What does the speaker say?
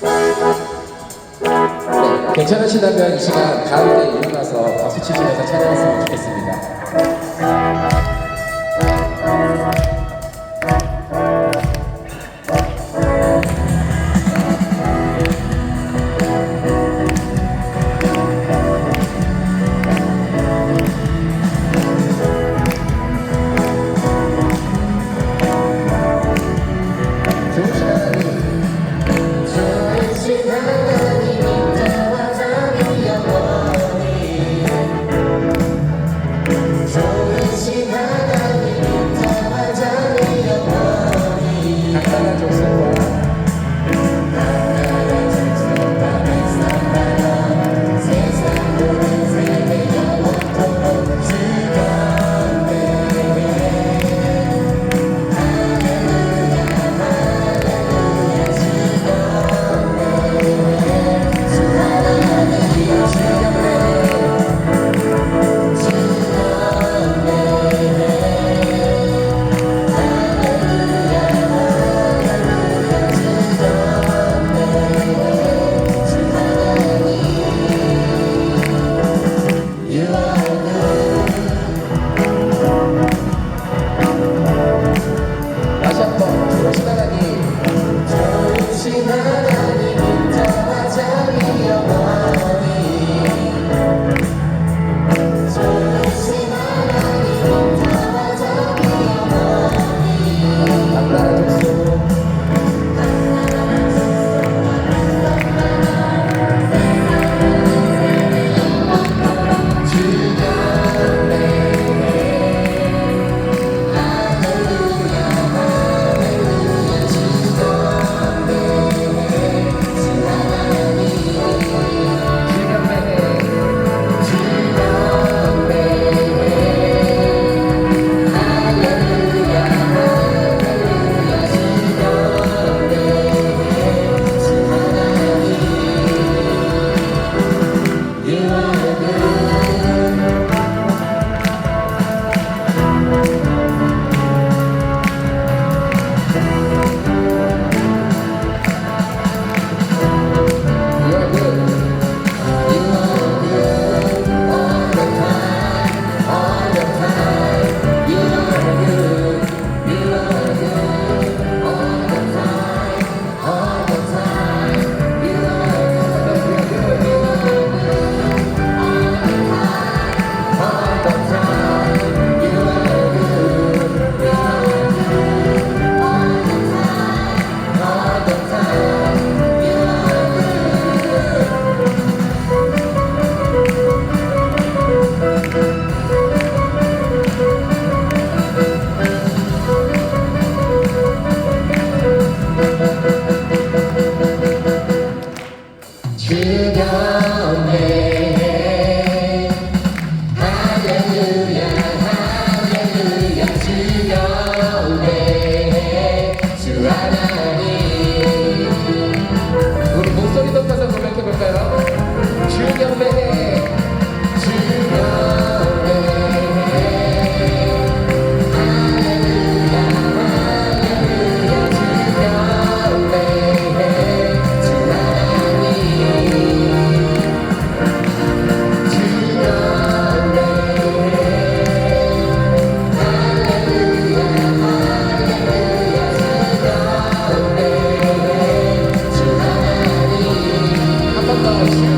네, 괜찮으시다면 이 시간 가운데 일어나서 박수 치시면서 찬양했으면 좋겠습니다. You are. 知道。Oh.